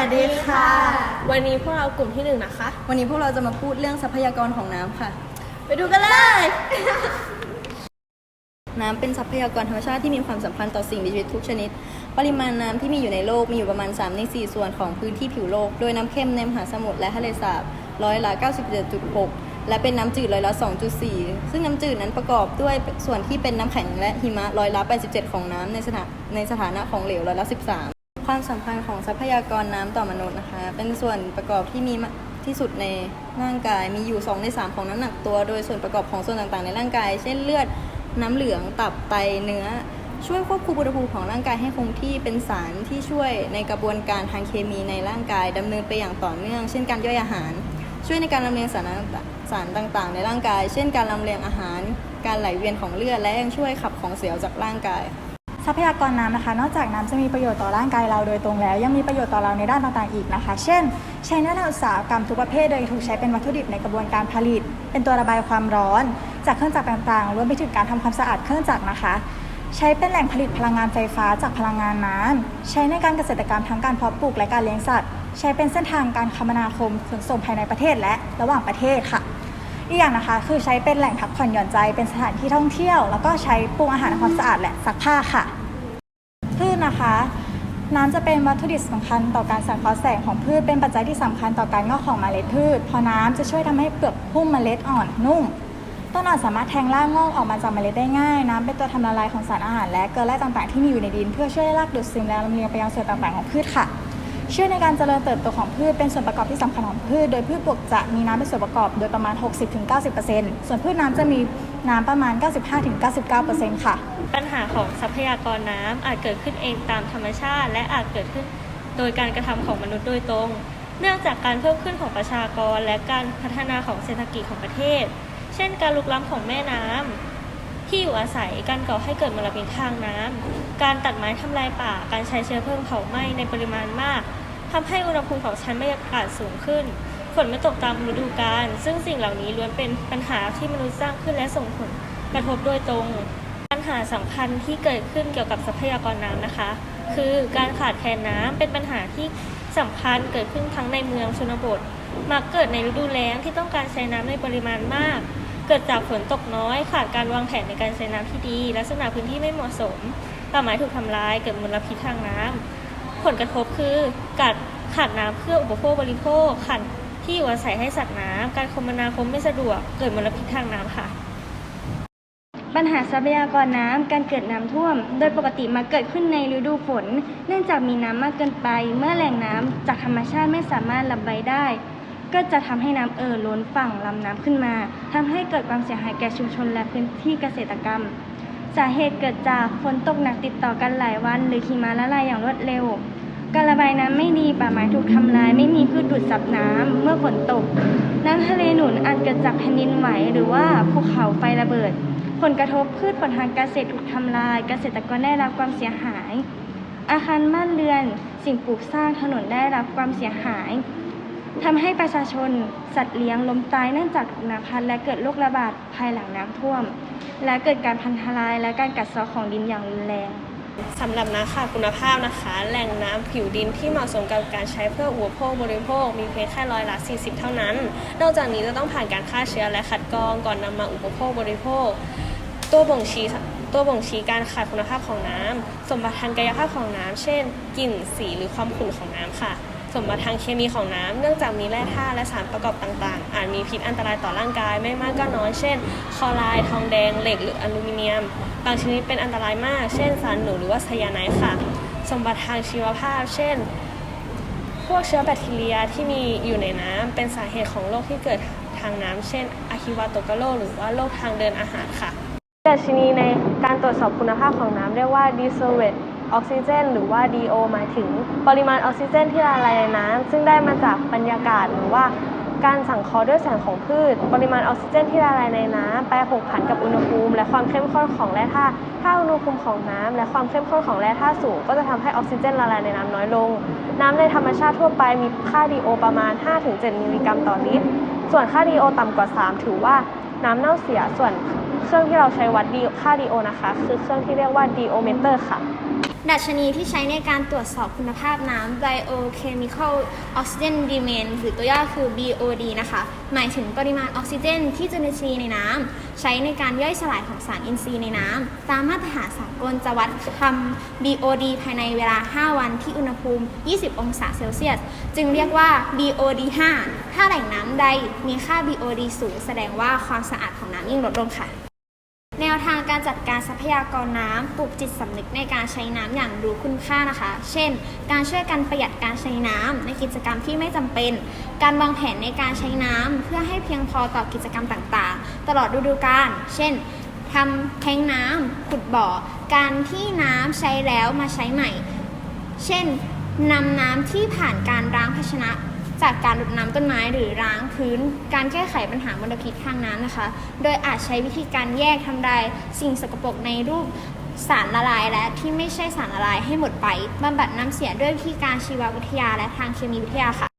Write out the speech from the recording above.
วัสดีค่ะ วันนี้พวกเรากลุ่มที่หนึ่งนะคะ วันนี้พวกเราจะมาพูดเรื่องทรัพยากรของน้ำค่ะ ไปดูกันเลย น้ำเป็นทรัพยากรธรรมชาติที่มีความสำคัญต่อสิ่งมีชีวิตทุกชนิด ปริมาณน้ำที่มีอยู่ในโลกมีอยู่ประมาณ 3 ใน 4 ส่วนของพื้นที่ผิวโลก โดยน้ำเค็มในมหาสมุทรและทะเลสาบร้อยละ97.6 และเป็นน้ำจืดร้อยละ 2.4 ซึ่งน้ำจืดนั้นประกอบด้วยส่วนที่เป็นน้ำแข็งและหิมะร้อยละ 87 ของน้ำในสถาในสถานะของเหลวร้อยละ 13 ความสำคัญของทรัพยากรน้ำต่อมนุษย์นะคะ เป็นส่วนประกอบที่มีที่สุดในร่างกาย มีอยู่ 2 ใน 3 ของน้ำหนักตัว โดยส่วนประกอบของส่วนต่างๆ ในร่างกาย เช่นเลือด น้ำเหลือง ตับ ไต เนื้อ ช่วยควบคุมอุณหภูมิของร่างกายให้คงที่ เป็นสารที่ช่วยในกระบวนการทางเคมีในร่างกายดำเนินไปอย่างต่อเนื่อง เช่น การย่อยอาหาร ช่วยในการลำเลียงสารสารต่างๆ ในร่างกาย เช่น การลำเลียงอาหาร การไหลเวียนของเลือด และยังช่วยขับของเสียออกจากร่างกาย ทรัพยากรน้ำนะคะ นอกจากน้ำจะมีประโยชน์ต่อร่างกายเราโดยตรงแล้ว ยังมีประโยชน์ต่อเราในด้านต่างๆอีกนะคะ เช่น ใช้ในด้านอุตสาหกรรมทุกประเภทโดยถูกใช้เป็นวัตถุดิบในกระบวนการผลิต เป็นตัวระบายความร้อน จากเครื่องจักรต่างๆรวมไปถึงการทำความสะอาดเครื่องจักรนะคะ ใช้เป็นแหล่งผลิตพลังงานไฟฟ้าจากพลังงานน้ำใช้ในการเกษตรกรรมทั้งการเพาะปลูกและการเลี้ยงสัตว์ ใช้เป็นเส้นทางการคมนาคมขนส่งภายในประเทศและระหว่างประเทศค่ะอีกอย่างนะคะคือใช้เป็นแหล่งพักผ่อนหย่อนใจเป็นสถานที่ท่องเที่ยว แล้วก็ใช้ปรุงอาหารความสะอาดและซักผ้าค่ะ นะคะ น้ำจะเป็นวัตถุดิบสำคัญต่อการสังเคราะห์แสงของพืชเป็นปัจจัยที่สำคัญต่อการงอกของเมล็ดพืช เพราะน้ำจะช่วยทำให้เปลือกพุ่มเมล็ดอ่อนนุ่ม ต้นอ่อนสามารถแทงรากงอกออกมาจากเมล็ดได้ง่าย น้ำเป็นตัวทำละลายของสารอาหารและเกลือแร่ต่างๆที่มีอยู่ในดิน เพื่อช่วยให้รากดูดซึมและลำเลียงไปยังส่วนต่างๆของพืชค่ะ ช่วยในการเจริญเติบโตของพืชเป็นส่วนประกอบที่สำคัญของพืช โดยพืชปลูกจะมีน้ำเป็นส่วนประกอบโดยประมาณ 60-90%ส่วนพืชน้ำจะมีน้ำประมาณ 95-99%ค่ะ ปัญหาของทรัพยากรน้ำอาจเกิดขึ้นเองตามธรรมชาติ และอาจเกิดขึ้นโดยการกระทำของมนุษย์โดยตรง เนื่องจากการเพิ่มขึ้นของประชากร และการพัฒนาของเศรษฐกิจของประเทศ เช่น การลุกล้ำของแม่น้ำที่อยู่อาศัย การก่อให้เกิดมลพิษทางน้ำการตัดไม้ทำลายป่า การใช้เชื้อเพลิงเผาไหม้ในปริมาณมาก ทำให้อุณหภูมิของชั้นบรรยากาศสูงขึ้น ฝนไม่ตกตามฤดูกาล ซึ่งสิ่งเหล่านี้ล้วนเป็นปัญหาที่มนุษย์สร้างขึ้นและส่งผลกระทบโดยตรง ปัญหาสำคัญที่เกิดขึ้นเกี่ยวกับทรัพยากรน้ำนะคะ คือการขาดแคลนน้ำเป็นปัญหาที่สำคัญเกิดขึ้นทั้งในเมืองชนบท มักเกิดในฤดูแล้งที่ต้องการใช้น้ำในปริมาณมาก เกิดจากฝนตกน้อย ขาดการวางแผนในการใช้น้ำที่ดี ลักษณะพื้นที่ไม่เหมาะสมป่าไม้ถูกทำลาย เกิดมลพิษทางน้ำ ผลกระทบคือการขาดน้ำเพื่ออุปโภคบริโภคขาดที่อยู่อาศัยให้สัตว์น้ำการคมนาคมไม่สะดวกเกิดมลพิษทางน้ำค่ะ ปัญหาทรัพยากรน้ำการเกิดน้ำท่วม โดยปกติมักเกิดขึ้นในฤดูฝน เนื่องจากมีน้ำมากเกินไป เมื่อแหล่งน้ำจากธรรมชาติไม่สามารถระบายได้ ก็จะทำให้น้ำเอ่อล้นฝั่งลำน้ำขึ้นมาทำให้เกิดความเสียหายแก่ชุมชนและพื้นที่เกษตรกรรม สาเหตุเกิดจากฝนตกหนักติดต่อกันหลายวัน หรือหิมะละลายอย่างรวดเร็ว การระบายน้ำไม่ดีป่าไม้ถูกทำลาย ไม่มีพืชดูดซับน้ำเมื่อฝนตก น้ำทะเลหนุนอาจเกิดจากแผ่นดินไหวหรือว่าภูเขาไฟระเบิด ผลกระทบพืชผลทางการเกษตรถูกทำลาย เกษตรกรได้รับความเสียหาย อาคารบ้านเรือน สิ่งปลูกสร้างถนนได้รับความเสียหาย ทำให้ประชาชน สัตว์เลี้ยงล้มตายเนื่องจากถูกน้ำพัดและเกิดโรคระบาดภายหลังน้ำท่วม และเกิดการพันธุ์ทลายและการกัดเซาะของดินอย่างรุนแรงสำหรับน้ำค่ะคุณภาพนะคะ แหล่งน้ำผิวดินที่เหมาะสมกับการใช้เพื่ออุปโภคบริโภค มีเพียงแค่ร้อยละ 40 เท่านั้น นอกจากนี้จะต้องผ่านการฆ่าเชื้อและขัดกรองก่อนนำมาอุปโภคบริโภค ตัวบ่งชี้ตัวบ่งชี้การขาดคุณภาพของน้ำสมบัติทางกายภาพของน้ำเช่นกลิ่นสีหรือความขุ่นของน้ำค่ะ สมบัติทางเคมีของน้ำเนื่องจากมีแร่ธาตุและสารประกอบต่างๆ อาจมีพิษอันตรายต่อร่างกายไม่มากก็น้อย เช่น คลอไรด์ทองแดง เหล็กหรืออลูมิเนียม บางชนิดเป็นอันตรายมาก เช่นสารหนูหรือว่าไซยาไนด์ค่ะ สมบัติทางชีวภาพ เช่น พวกเชื้อแบคทีเรียที่มีอยู่ในน้ำเป็นสาเหตุของโรคที่เกิดทางน้ำเช่นอะฮิวาโตกโรหรือว่าโรคทางเดินอาหารค่ะดัชนีในการตรวจสอบคุณภาพของน้ำเรียกว่า dissolved oxygen หรือว่า DO หมายถึงปริมาณออกซิเจนที่ละลายในน้ำซึ่งได้มาจากบรรยากาศหรือว่าการสังเคราะห์ด้วยแสงของพืช ปริมาณออกซิเจนที่ละลายในน้ำไปรผกผันกับอุณหภูมิ และความเข้มข้นของแร่ธาตุ ถ้าอุณหภูมิของน้ำและความเข้มข้นของแร่ธาตุสูง ก็จะทำให้ออกซิเจนละลายในน้ำน้อยลง น้ำในธรรมชาติทั่วไปมีค่า DO ประมาณ 5-7 มิลลิกรัมต่อลิตร ส่วนค่า DO ต่ำกว่า 3 ถือว่าน้ำเน่าเสีย ส่วนเครื่องที่เราใช้วัด D ค่า DO นะคะ คือเครื่องที่เรียกว่า DO meter ค่ะ ดัชนีที่ใช้ในการตรวจสอบคุณภาพน้ำ Biochemical Oxygen Demand หรือตัวย่อคือ BOD นะคะ หมายถึงปริมาณออกซิเจนที่จุลินทรีย์ในน้ำ ใช้ในการย่อยสลายของสารอินทรีย์ในน้ำ ตามมาตรฐานสากลจะวัดทำ BOD ภายในเวลา 5 วันที่อุณหภูมิ 20 องศาเซลเซียส จึงเรียกว่า BOD 5 ถ้าแหล่งน้ำใดมีค่า BOD สูงแสดงว่าความสะอาดของน้ำยิ่งลดลงค่ะ แนวทางการจัดการทรัพยากรน้ำปลูกจิตสำนึกในการใช้น้ำอย่างรู้คุณค่านะคะ เช่น การช่วยกันประหยัดการใช้น้ำในกิจกรรมที่ไม่จำเป็น การวางแผนในการใช้น้ำเพื่อให้เพียงพอต่อกิจกรรมต่างๆ ตลอดฤดูกาลเช่นทำแทงน้ำขุดบ่อ การที่น้ำใช้แล้วมาใช้ใหม่ เช่นนำน้ำที่ผ่านการล้างภาชนะ จากการรดน้ำต้นไม้หรือล้างพื้น การแก้ไขปัญหามลพิษทางน้ำนะคะ โดยอาจใช้วิธีการแยกทำลายสิ่งสกปรกในรูปสารละลายและที่ไม่ใช่สารละลายให้หมดไปบำบัดน้ำเสียด้วยวิธีการชีววิทยาและทางเคมีวิทยาค่ะขอบคุณค่ะ